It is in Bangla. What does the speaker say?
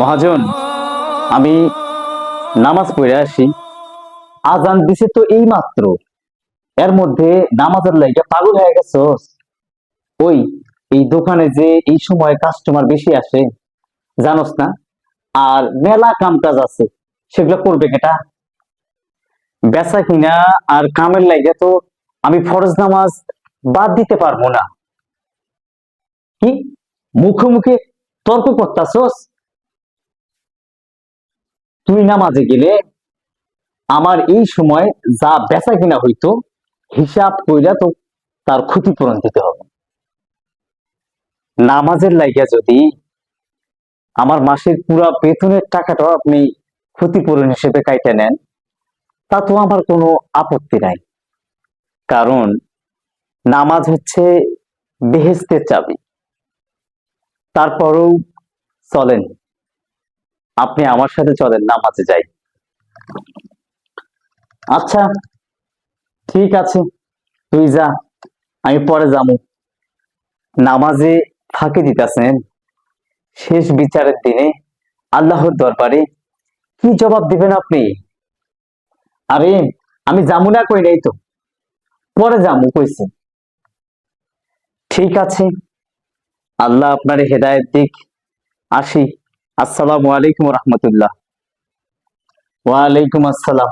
মহাজন, আমি নামাজ পড়ে আসি। আজান দিছে তো এই মাত্র এর মধ্যে নামাজের লাইটা পাগল হয়ে গেছ ওই, এই দোকানে যে এই সময় কাস্টমার বেশি আসে, জানোস না? আর মেলা কাম কাজ আছে, সেগুলো করবে কেটা? বেচা কিনা আর কামের লাইগা তো আমি ফরজ নামাজ বাদ দিতে পারব না। কি? মুখে মুখে তর্ক করতাছস? তুই নামাজে গেলে আমার এই সময় যা বেচা কিনা হইতো, হিসাব কইরা তো তার ক্ষতিপূরণ দিতে হবে। নামাজের লাইগা যদি আমার মাসের পুরা বেতনের টাকাটাও আপনি ক্ষতিপূরণ হিসেবে কাইটে নেন, তা তো আমার কোনো আপত্তি নাই। কারণ নামাজ হচ্ছে বেহেস্তের চাবি। তারপরেও চলেন। আপনি আমার সাথে চলেন, নামাজে যাই। আচ্ছা ঠিক আছে, তুই যা, আমি পরে যাব। নামাজে ফাঁকি দিতেছেন, শেষ বিচারের দিনে আল্লাহর দরবারে কি জবাব দিবেন আপনি? আরে, আমি যাব না কই নাই তো। পরে যাব, কইছি। ঠিক আছে আল্লাহ আপনার হেদায়ত দিক। আসি। আসসালামু আলাইকুম রহমতুল্লাহ। ওয়ালাইকুম আসসালাম।